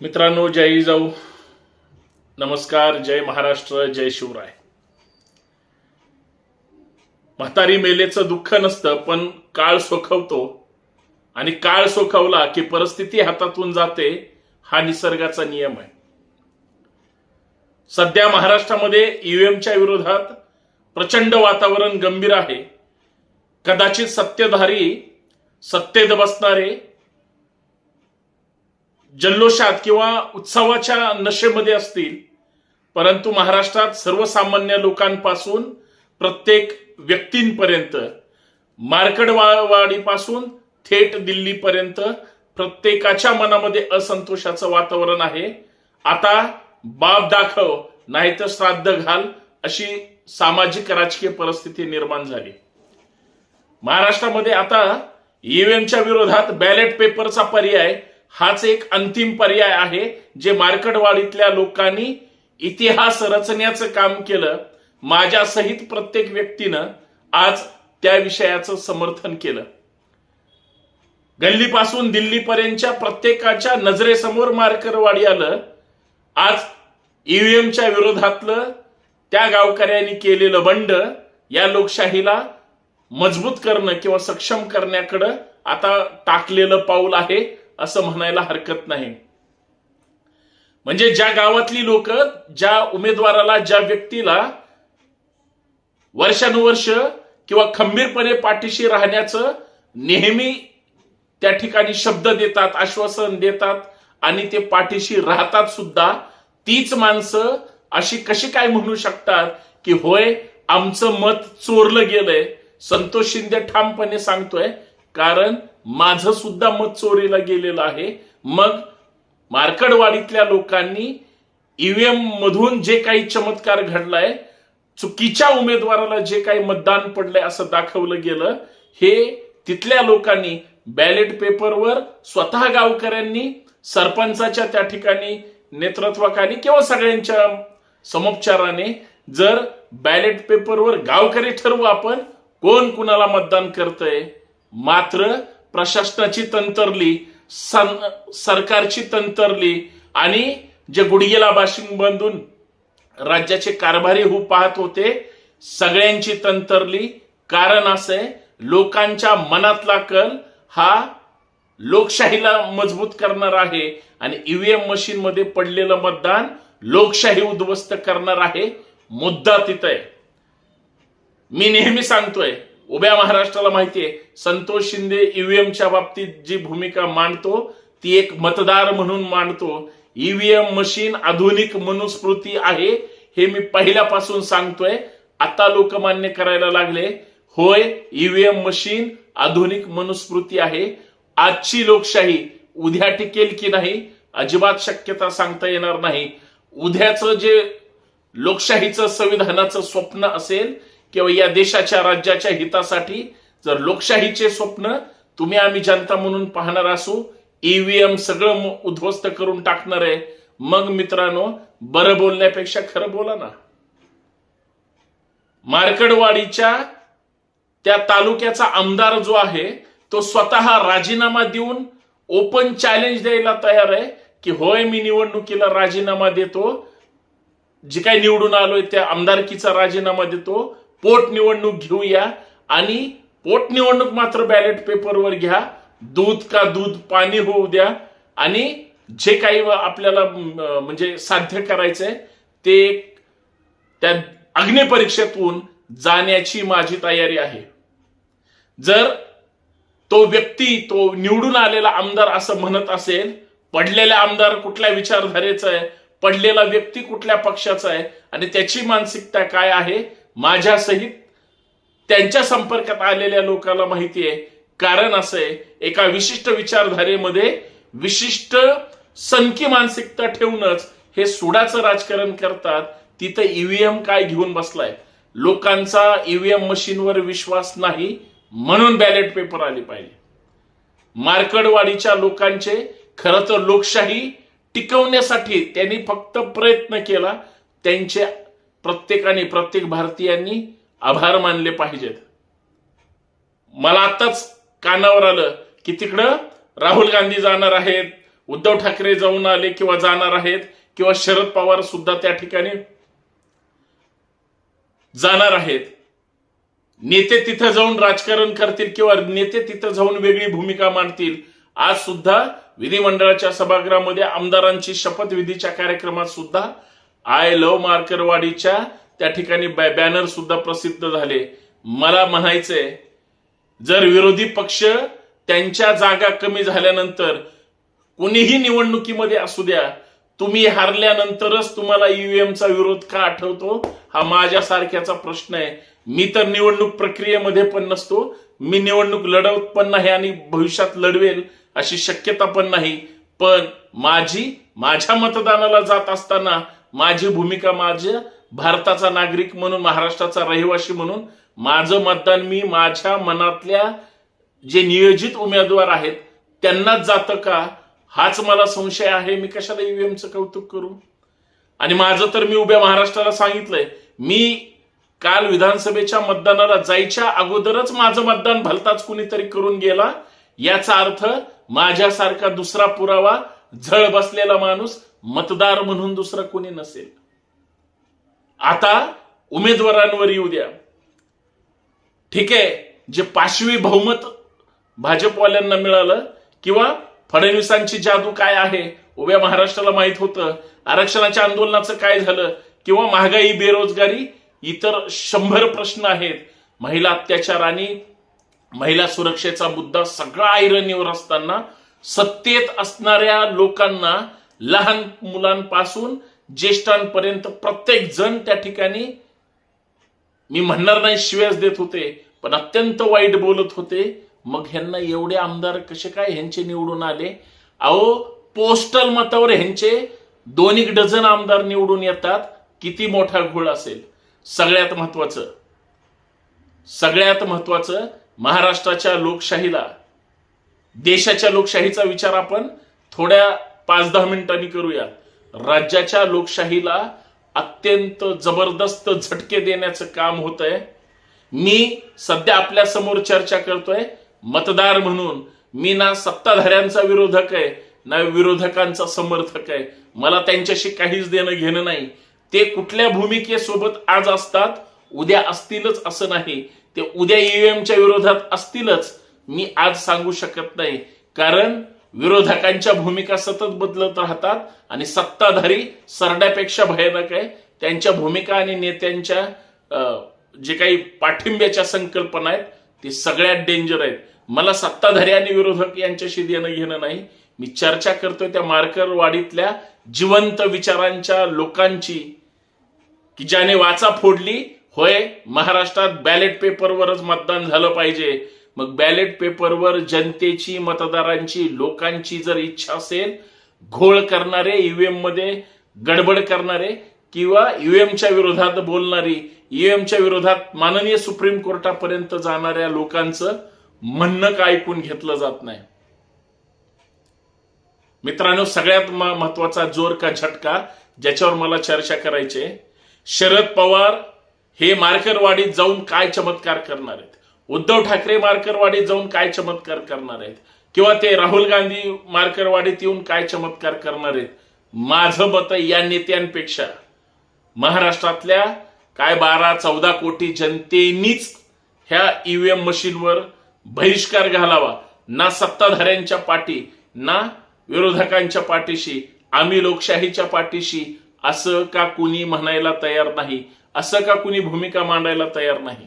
मित्रांनो जय जाऊ. नमस्कार जय महाराष्ट्र जय शिवराय. म्हातारी मेलेचं दुःख नसतं पण काळ सोखवतो. आणि काळ सोखवला की परिस्थिती हातातून जाते हा निसर्गाचा नियम आहे. सध्या महाराष्ट्रामध्ये ईव्हीएमच्या विरोधात प्रचंड वातावरण गंभीर आहे. कदाचित सत्तेधारी सत्तेत बसणारे जल्लोषात किंवा उत्सवाच्या नशेमध्ये असतील परंतु महाराष्ट्रात सर्वसामान्य लोकांपासून प्रत्येक व्यक्तींपर्यंत मार्कडवाडीपासून थेट दिल्लीपर्यंत प्रत्येकाच्या मनामध्ये असंतोषाचं वातावरण आहे. आता बाप दाखव नाहीतर श्राद्ध घाल अशी सामाजिक राजकीय परिस्थिती निर्माण झाली. महाराष्ट्रामध्ये आता ईव्हीएमच्या विरोधात बॅलेट पेपरचा पर्याय हाच एक अंतिम पर्याय आहे जे मार्कडवाडीतल्या लोकांनी इतिहास रचण्याचं काम केलं. माझ्या सहित प्रत्येक व्यक्तीनं आज त्या विषयाचं समर्थन केलं. गल्लीपासून दिल्लीपर्यंतच्या प्रत्येकाच्या नजरेसमोर मार्करवाडी आलं. आज ईव्हीएमच्या विरोधातलं त्या गावकऱ्यांनी केलेलं बंड या लोकशाहीला मजबूत करणं किंवा सक्षम करण्याकडं आता टाकलेलं पाऊल आहे. असं म्हणायला हरकत नाही. म्हणजे ज्या गावातली लोक ज्या उमेदवाराला ज्या व्यक्तीला वर्षानुवर्ष किंवा खंबीरपणे पाठीशी राहण्याचं नेहमी त्या ठिकाणी शब्द देतात आश्वासन देतात आणि ते पाठीशी राहतात सुद्धा तीच माणसं अशी कशी काय म्हणू शकतात की होय आमचं मत चोरलं गेलंय. संतोष शिंदे ठामपणे सांगतोय कारण माझं सुद्धा मत चोरीला गेलेलं आहे. मग मार्कडवाडीतल्या लोकांनी ईव्हीएम मधून जे काही चमत्कार घडलाय चुकीच्या उमेदवाराला जे काही मतदान पडलंय असं दाखवलं गेलं हे तिथल्या लोकांनी बॅलेट पेपरवर स्वतः गावकऱ्यांनी सरपंचाच्या त्या ठिकाणी नेतृत्वाखाली किंवा सगळ्यांच्या समोपचाराने जर बॅलेट पेपरवर गावकरी ठरवू आपण कोण कुणाला मतदान करतंय? मात्र प्रशासनाची तंतरली सन- सरकारची तंतरली आणि जे गुडघेला बाशिंग बांधून राज्याचे कारभारी होऊ पाहत होते सगळ्यांची तंतरली. कारण असे लोकांच्या मनातला कल हा लोकशाहीला मजबूत करणार आहे आणि ईव्हीएम मशीन मध्ये पडलेलं मतदान लोकशाही उद्ध्वस्त करणार आहे. मुद्दा तिथं आहे. मी नेहमी सांगतोय उभ्या महाराष्ट्राला माहितीये संतोष शिंदे ईव्हीएमच्या बाबतीत जी भूमिका मांडतो ती एक मतदार म्हणून मांडतो. ईव्हीएम मशीन आधुनिक मनुस्मृती आहे हे मी पहिल्यापासून सांगतोय. आता लोक मान्य करायला लागले होय ईव्हीएम मशीन आधुनिक मनुस्मृती आहे. आजची लोकशाही उद्या टिकेल की नाही अजिबात शक्यता सांगता येणार नाही. उद्याचं जे लोकशाहीचं संविधानाचं स्वप्न असेल किंवा या देशाच्या राज्याच्या हितासाठी जर लोकशाहीचे स्वप्न तुम्ही आम्ही जनता म्हणून पाहणार असू ईव्हीएम सगळं उद्ध्वस्त करून टाकणार आहे. मग मित्रांनो बरं बोलण्यापेक्षा खरं बोला ना. मार्कडवाडीच्या त्या तालुक्याचा आमदार जो आहे तो स्वतः राजीनामा देऊन ओपन चॅलेंज द्यायला तयार आहे की होय मी निवडणुकीला राजीनामा देतो. जे काही निवडून आलोय त्या आमदारकीचा राजीनामा देतो. पोटनिवडणूक घेऊया आणि पोटनिवडणूक मात्र बॅलेट पेपरवर घ्या. दूध का दूध पाणी होऊ द्या. आणि जे काही आपल्याला म्हणजे साध्य करायचंय ते त्या अग्निपरीक्षेतून जाण्याची माझी तयारी आहे. जर तो व्यक्ती तो निवडून आलेला आमदार असं म्हणत असेल पडलेला आमदार कुठल्या विचारधारेचा आहे पडलेला व्यक्ती कुठल्या पक्षाचा आहे आणि त्याची मानसिकता काय आहे माझ्यासहित त्यांच्या संपर्कात आलेल्या लोकांना माहिती आहे. कारण असं आहे एका विशिष्ट विचारधारेमध्ये विशिष्ट सनकी मानसिकता ठेवूनच हे सुडाचं राजकारण करतात. तिथं ईव्हीएम काय घेऊन बसलाय? लोकांचा ईव्हीएम मशीनवर विश्वास नाही म्हणून बॅलेट पेपर आले पाहिजे. मार्कडवाडीच्या लोकांचे खरं तर लोकशाही टिकवण्यासाठी त्यांनी फक्त प्रयत्न केला. त्यांचे प्रत्येकाने प्रत्येक भारतीयांनी आभार मानले पाहिजेत. मला आत्ताच कानावर आलं की तिकडं राहुल गांधी जाणार आहेत उद्धव ठाकरे जाऊन आले किंवा जाणार आहेत किंवा शरद पवार सुद्धा त्या ठिकाणी जाणार आहेत. नेते तिथं जाऊन राजकारण करतील किंवा नेते तिथं जाऊन वेगळी भूमिका मांडतील आज सुद्धा विधिमंडळाच्या सभागृहामध्ये आमदारांची शपथविधीच्या कार्यक्रमात सुद्धा आय लव मार्करवाडीच्या त्या ठिकाणी बॅनर सुद्धा प्रसिद्ध झाले. मला म्हणायचंय जर विरोधी पक्ष त्यांच्या जागा कमी झाल्यानंतर कोणीही निवडणुकीमध्ये असू द्या तुम्ही हारल्यानंतरच तुम्हाला ईव्हीएमचा विरोध का आठवतो? हा माझ्यासारख्याचा प्रश्न आहे. मी तर निवडणूक प्रक्रियेमध्ये पण नसतो. मी निवडणूक लढवत पण नाही आणि भविष्यात लढवेल अशी शक्यता पण नाही. पण माझी माझ्या मतदानाला जात असताना माझी भूमिका माझ्या भारताचा नागरिक म्हणून महाराष्ट्राचा रहिवासी म्हणून माझं मतदान मी माझ्या मनातल्या जे नियोजित उमेदवार आहेत त्यांनाच जातं का? हाच मला संशय आहे. मी कशाला ईव्हीएमचं कौतुक करू? आणि माझं तर मी उभ्या महाराष्ट्राला सांगितलंय. मी काल विधानसभेच्या मतदानाला जायच्या अगोदरच माझं मतदान भलताच कुणीतरी करून गेला. याचा अर्थ माझ्यासारखा दुसरा पुरावा झळ बसलेला माणूस मतदार म्हणून दुसरा कोणी नसेल. आता उमेदवारांवर येऊ द्या. ठीक आहे जे पाशवी बहुमत भाजपवाल्यांना मिळालं किंवा फडणवीसांची जादू काय आहे उभ्या महाराष्ट्राला माहीत होतं आरक्षणाच्या आंदोलनाचं काय झालं किंवा महागाई बेरोजगारी इतर शंभर प्रश्न आहेत. महिला अत्याचार आणि महिला सुरक्षेचा मुद्दा सगळा ऐरणीवर असताना सत्तेत असणाऱ्या लोकांना लहान मुलांपासून ज्येष्ठांपर्यंत प्रत्येक जण त्या ठिकाणी मी म्हणणार नाही शिव्यास देत होते पण अत्यंत वाईट बोलत होते. मग ह्यांना एवढे आमदार कसे काय ह्यांचे निवडून आले? अहो पोस्टल मतावर ह्यांचे दोन एक डझन आमदार निवडून येतात. किती मोठा घोळ असेल. सगळ्यात महत्वाचं सगळ्यात महत्वाचं महाराष्ट्राच्या लोकशाहीला देशाच्या लोकशाहीचा विचार आपण थोड्या पाच दहा मिनिटांनी करूया. राज्याच्या लोकशाहीला अत्यंत जबरदस्त झटके देण्याचं काम होत आहे मी सध्या आपल्यासमोर चर्चा करतोय. मतदार म्हणून मी ना सत्ताधाऱ्यांचा विरोधक आहे ना विरोधकांचा समर्थक आहे. मला त्यांच्याशी काहीच देणं घेणं नाही. ते कुठल्या भूमिकेसोबत आज असतात उद्या असतीलच असं नाही. ते उद्या ईव्हीएमच्या विरोधात असतीलच. मी आज सांगू शकत नाही. कारण विरोधकांच्या भूमिका सतत बदलत राहतात आणि सत्ताधारी सरड्यापेक्षा भयानक आहे. त्यांच्या भूमिका आणि नेत्यांच्या जे काही पाठिंब्याच्या संकल्पना आहेत ते सगळ्यात डेंजर आहेत. मला सत्ताधारी आणि विरोधक यांच्याशी देणं घेणं नाही. मी चर्चा करतोय त्या मार्करवाडीतल्या जिवंत विचारांच्या लोकांची. की ज्याने वाचा फोडली होय महाराष्ट्रात बॅलेट पेपरवरच मतदान झालं पाहिजे. मग बॅलेट पेपरवर जनतेची मतदारांची लोकांची जर इच्छा असेल घोळ करणारे ईव्हीएममध्ये गडबड करणारे किंवा ईव्हीएमच्या विरोधात बोलणारी ईव्हीएमच्या विरोधात माननीय सुप्रीम कोर्टापर्यंत जाणाऱ्या लोकांचं म्हणणं का ऐकून घेतलं जात नाही? मित्रांनो सगळ्यात महत्त्वाचा जोर का झटका ज्याच्यावर मला चर्चा करायची शरद पवार हे मार्करवाडीत जाऊन काय चमत्कार करणार आहेत? उद्धव ठाकरे मार्करवाडीत जाऊन काय चमत्कार करणार आहेत? किंवा ते राहुल गांधी मार्करवाडीत येऊन काय चमत्कार करणार आहेत? माझं मत या नेत्यांपेक्षा. महाराष्ट्रातल्या काय बारा चौदा कोटी जनतेनीच ह्या ईव्हीएम मशीनवर बहिष्कार घालावा. ना सत्ताधाऱ्यांच्या पाठी ना विरोधकांच्या पाठीशी आम्ही लोकशाहीच्या पाठीशी असं का कुणी म्हणायला तयार नाही? असं का कुणी भूमिका मांडायला तयार नाही?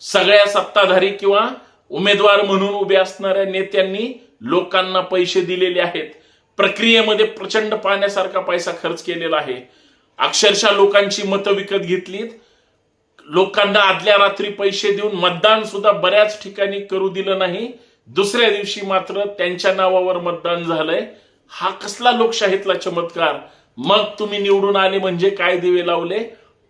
सगळ्या सत्ताधारी किंवा उमेदवार म्हणून उभे असणाऱ्या नेत्यांनी लोकांना पैसे दिलेले आहेत. प्रक्रियेमध्ये प्रचंड पाण्यासारखा पैसा खर्च केलेला आहे. अक्षरशः लोकांची मतं विकत घेतलीत. लोकांना आदल्या रात्री पैसे देऊन मतदान सुद्धा बऱ्याच ठिकाणी करू दिलं नाही. दुसऱ्या दिवशी मात्र त्यांच्या नावावर मतदान झालंय. हा कसला लोकशाहीतला चमत्कार? मग तुम्ही निवडून आले म्हणजे काय दिवे लावले?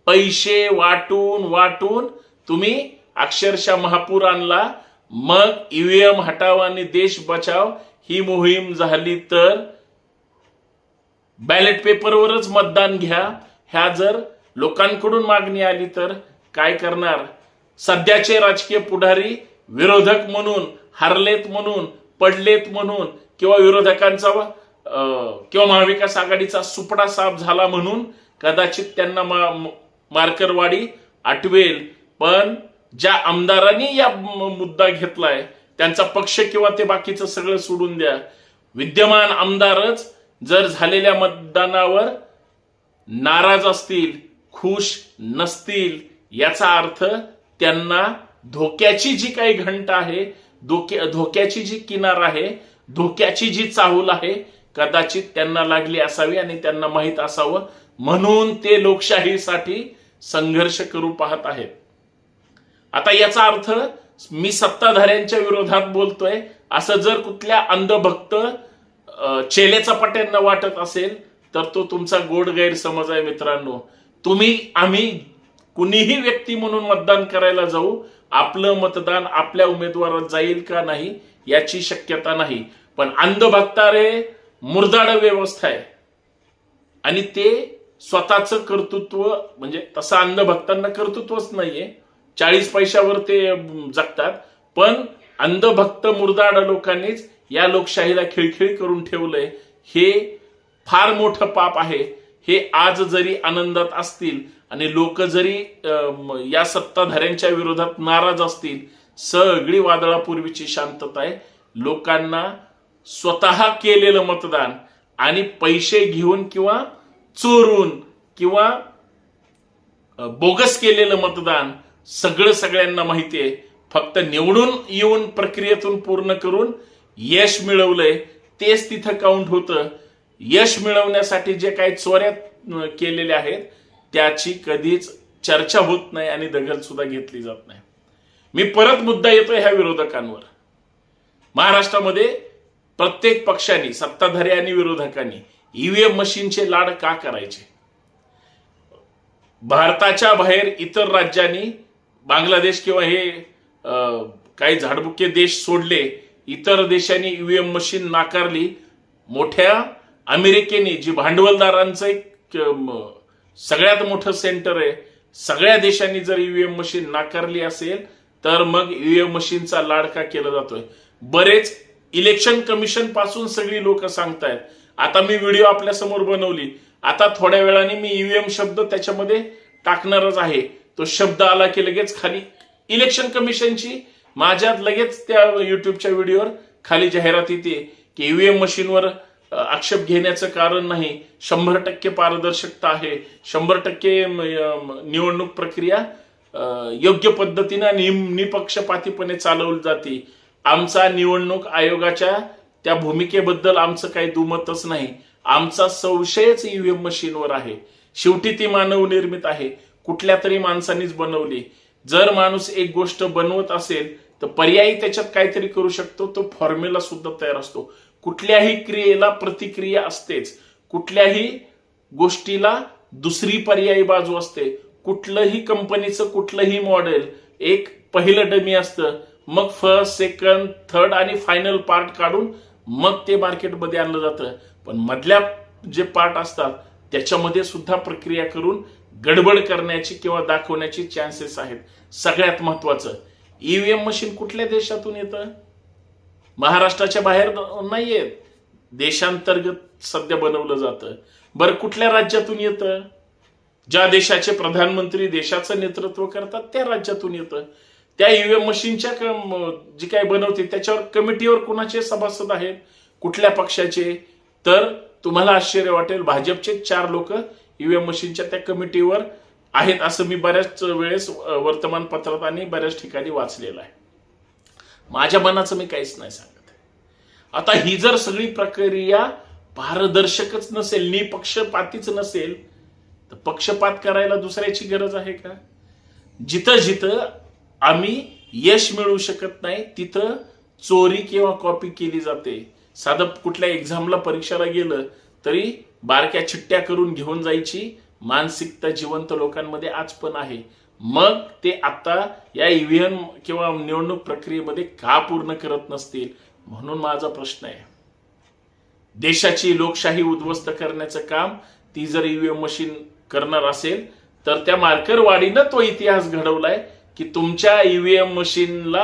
पैसे वाटून वाटून तुम्ही अक्षरशः महापूर आणला मग ईव्हीएम हटाव आणि देश बचाव ही मोहीम झाली तर बॅलेट पेपरवरच मतदान घ्या. ह्या जर लोकांकडून मागणी आली तर काय करणार? सध्याचे राजकीय पुढारी विरोधक म्हणून हरलेत म्हणून पडलेत म्हणून किंवा विरोधकांचा किंवा महाविकास आघाडीचा सुपडा साफ झाला म्हणून कदाचित त्यांना मा- मार्करवाडी आठवेल. पण ज्या आमदारांनी या मुद्दा घेतलाय त्यांचा पक्ष किंवा ते बाकीचं सगळं सोडून द्या. विद्यमान आमदारच जर झालेल्या मतदानावर नाराज असतील खुश नसतील याचा अर्थ त्यांना धोक्याची जी काही घंट आहे धोके धोक्याची जी किनार आहे धोक्याची जी चाहूल आहे कदाचित त्यांना लागली असावी आणि त्यांना माहीत असावं म्हणून ते लोकशाहीसाठी संघर्ष करू पाहत आहेत. आता याचा अर्थ मी सत्ताधाऱ्यांच्या विरोधात बोलतोय. असं जर कुठल्या अंधभक्त चेलेचा पट्यांना वाटत असेल तर तो तुमचा गोड गैरसमज आहे मित्रांनो. तुम्ही आम्ही कुणीही व्यक्ती म्हणून मतदान करायला जाऊ आपलं मतदान आपल्या उमेदवारात जाईल का नाही याची शक्यता नाही. पण अंधभक्तारे मुर्दाड व्यवस्था आहे. आणि ते स्वतःचं कर्तृत्व म्हणजे तसं अंधभक्तांना कर्तृत्वच नाहीये चाळीस पैशावर ते जगतात. पण अंधभक्त मुर्दाड लोकांनीच या लोकशाहीला खिळखिळ करून ठेवलंय. हे फार मोठं पाप आहे. हे आज जरी आनंदात असतील आणि लोक जरी या सत्ताधाऱ्यांच्या विरोधात नाराज असतील सगळी वादळापूर्वीची शांतता आहे. लोकांना स्वतः केलेलं मतदान आणि पैसे घेऊन किंवा चोरून किंवा बोगस केलेलं मतदान सगळं सगळ्यांना माहिती आहे. फक्त निवडून येऊन प्रक्रियेतून पूर्ण करून यश मिळवलंय तेच तिथं काउंट होतं. यश मिळवण्यासाठी जे काही चोऱ्या केलेल्या आहेत त्याची कधीच चर्चा होत नाही आणि दखल सुद्धा घेतली जात नाही. मी परत मुद्दा येतोय ह्या विरोधकांवर. महाराष्ट्रामध्ये प्रत्येक पक्षाने सत्ताधारी आणि विरोधकांनी ईव्हीएम मशीनचे लाड का करायचे? भारताच्या बाहेर इतर राज्यांनी बांगलादेश किंवा हे काही झाडबुके देश सोडले इतर देशांनी ईव्हीएम मशीन नाकारली मोठ्या अमेरिकेने जी भांडवलदारांचं एक सगळ्यात मोठं सेंटर आहे सगळ्या देशांनी जर ईव्हीएम मशीन नाकारली असेल तर मग ईव्हीएम मशीनचा लाडका केला जातोय. बरेच इलेक्शन कमिशनपासून सगळी लोक सांगतायत. आता मी व्हिडिओ आपल्यासमोर बनवली. आता थोड्या वेळाने मी ईव्हीएम शब्द त्याच्यामध्ये टाकणारच आहे. तो शब्द आला की लगेच खाली इलेक्शन कमिशनची माझ्यात लगेच त्या युट्यूबच्या व्हिडिओवर खाली जाहिरात येते की ईव्हीएम मशीनवर आक्षेप घेण्याचं कारण नाही. शंभर टक्के पारदर्शकता आहे. शंभर टक्के निवडणूक प्रक्रिया योग्य पद्धतीने आणि निपक्षपातीपणे चालवली जाते. आमचा निवडणूक आयोगाच्या त्या भूमिकेबद्दल आमचं काही दुमतच नाही. आमचा संशयच ईव्हीएम मशीनवर आहे. शेवटी ती मानव निर्मित आहे. कुठल्या तरी माणसांनीच बनवली. जर माणूस एक गोष्ट बनवत असेल तर पर्यायी त्याच्यात काहीतरी करू शकतो. तो फॉर्म्युला सुद्धा तयार असतो. कुठल्याही क्रियेला प्रतिक्रिया असतेच. कुठल्याही गोष्टीला दुसरी पर्यायी बाजू असते. कुठलंही कंपनीचं कुठलंही मॉडेल एक पहिलं डमी असतं. मग फर्स्ट सेकंड थर्ड आणि फायनल पार्ट काढून मग ते मार्केटमध्ये आणलं जातं. पण मधल्या जे पार्ट असतात त्याच्यामध्ये सुद्धा प्रक्रिया करून गडबड करण्याची किंवा दाखवण्याची चान्सेस आहेत. सगळ्यात महत्वाचं ईव्हीएम मशीन कुठल्या देशातून येतं? महाराष्ट्राच्या बाहेर नाही येत देशांतर्गत सध्या बनवलं जातं. बरं कुठल्या राज्यातून येतं? ज्या देशाचे प्रधानमंत्री देशाचं नेतृत्व करतात त्या राज्यातून येतं. त्या ईव्हीएम मशीनच्या जी काय बनवते त्याच्यावर कमिटीवर कुणाचे सभासद आहेत? कुठल्या पक्षाचे? तर तुम्हाला आश्चर्य वाटेल भाजपचे चार लोक ईव्हीएम मशीनच्या त्या कमिटीवर आहेत असं मी बऱ्याच वेळेस वर्तमानपत्रात आणि बऱ्याच ठिकाणी वाचलेलं आहे. माझ्या मनाचं मी काहीच नाही सांगत आता ही जर सगळी प्रक्रिया पारदर्शकच नसेल निपक्षपातीच नसेल तर पक्षपात करायला दुसऱ्याची गरज आहे का? जिथं जिथं आम्ही यश मिळवू शकत नाही तिथं चोरी किंवा कॉपी केली जाते. साधं कुठल्या एक्झामला परीक्षेला गेलं तरी बारक्या चिट्ट्या करून घेऊन जायची. मानसिकता जिवंत लोकांमध्ये आज पण आहे. मग ते आता या ईव्हीएम किंवा निवडणूक प्रक्रियेमध्ये का पूर्ण करत नसतील? म्हणून माझा प्रश्न आहे. देशाची लोकशाही उद्ध्वस्त करण्याचं काम ती जर ईव्हीएम मशीन करणार असेल तर त्या मार्करवाडीनं तो इतिहास घडवलाय की तुमच्या ईव्हीएम मशीनला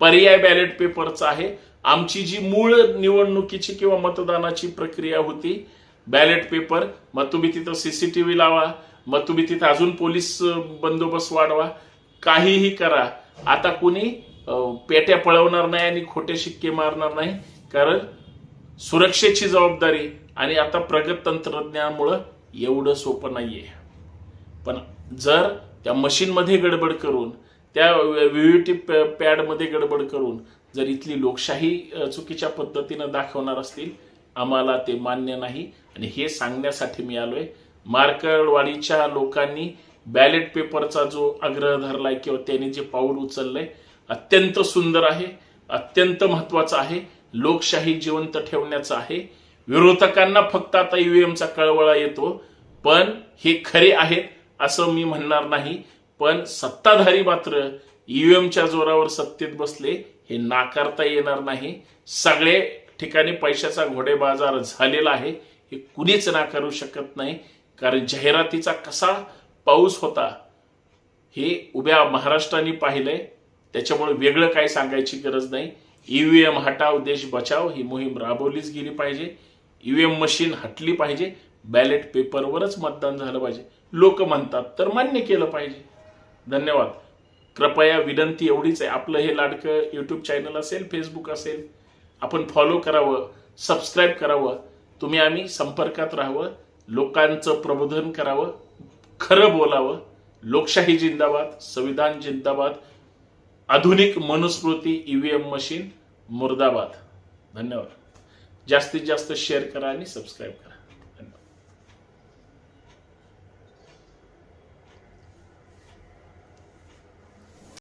पर्याय बॅलेट पेपरचा आहे. आमची जी मूळ निवडणुकीची किंवा मतदानाची प्रक्रिया होती बॅलेट पेपर मग तुम्ही तिथं सीसीटीव्ही लावा मग तुम्ही तिथं अजून पोलीस बंदोबस्त वाढवा. काहीही करा. आता कुणी पेट्या पळवणार नाही आणि खोटे शिक्के मारणार नाही. कारण सुरक्षेची जबाबदारी आणि आता प्रगत तंत्रज्ञानामुळं एवढं सोपं नाही आहे पण जर त्या मशीनमध्ये गडबड करून त्या व्हीव्हीटी पॅडमध्ये गडबड करून जर इथली लोकशाही चुकीच्या पद्धतीनं दाखवणार असतील आम्हाला ते मान्य नाही. आणि हे सांगण्यासाठी मी आलोय. मार्कळवाडीच्या लोकांनी बॅलेट पेपरचा जो आग्रह धरलाय किंवा त्यांनी जे पाऊल उचललंय अत्यंत सुंदर आहे अत्यंत महत्वाचं आहे लोकशाही जिवंत ठेवण्याचं आहे. विरोधकांना फक्त आता ईव्हीएमचा कळवळा येतो पण हे खरे आहेत असं मी म्हणणार नाही. पण सत्ताधारी मात्र ईव्हीएमच्या जोरावर सत्तेत बसले हे नाकारता येणार नाही. सगळे ठिकाणी पैशाचा घोडेबाजार झालेला आहे. हे कुणीच नाकारू शकत नाही. कारण जाहिरातीचा कसा पाऊस होता हे उभ्या महाराष्ट्राने पाहिलंय. त्याच्यामुळे वेगळं काही सांगायची गरज नाही. ईव्हीएम हटाव देश बचाव ही मोहीम राबवलीच गेली पाहिजे. ईव्हीएम मशीन हटली पाहिजे. बॅलेट पेपरवरच मतदान झालं पाहिजे. लोक म्हणतात तर मान्य केलं पाहिजे. धन्यवाद. कृपया विनंती एवढीच आहे. आपलं हे लाडकं यूट्यूब चॅनल असेल फेसबुक असेल आपण फॉलो करावं सबस्क्राईब करावं तुम्ही आम्ही संपर्कात राहावं लोकांचं प्रबोधन करावं खरं बोलावं. लोकशाही जिंदाबाद संविधान जिंदाबाद आधुनिक मनुस्मृती ईव्हीएम मशीन मुर्दाबाद. धन्यवाद. जास्तीत जास्त शेअर करा आणि सबस्क्राईब करा.